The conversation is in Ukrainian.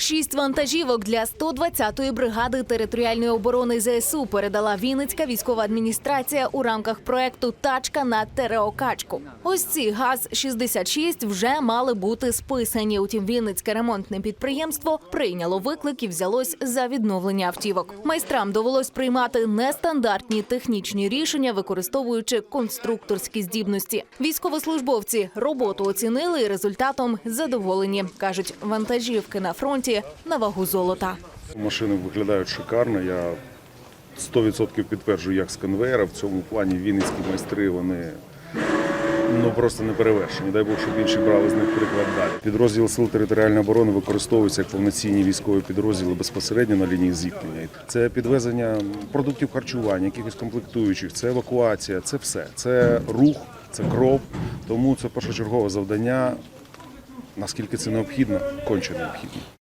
Шість вантажівок для 120-ї бригади територіальної оборони ЗСУ передала Вінницька військова адміністрація у рамках проекту Тачка на Тереокачку. Ось ці ГАЗ-66 вже мали бути списані. Утім, Вінницьке ремонтне підприємство прийняло виклик і взялось за відновлення автівок. Майстрам довелось приймати нестандартні технічні рішення, використовуючи конструкторські здібності. Військовослужбовці роботу оцінили і результатом задоволені. кажуть, вантажівки на фронті на вагу золота. Машини виглядають шикарно. Я 100% підтверджую, як з конвейера. В цьому плані вінницькі майстри вони ну просто не перевершені. Дай Бог, щоб інші брали з них приклад далі. Підрозділ сил територіальної оборони використовується як повноцінні військові підрозділи безпосередньо на лінії зіткнення. Це підвезення продуктів харчування, якихось комплектуючих, це евакуація, це все. Це рух, це кров. Тому це першочергове завдання. Наскільки це необхідно, конче необхідно.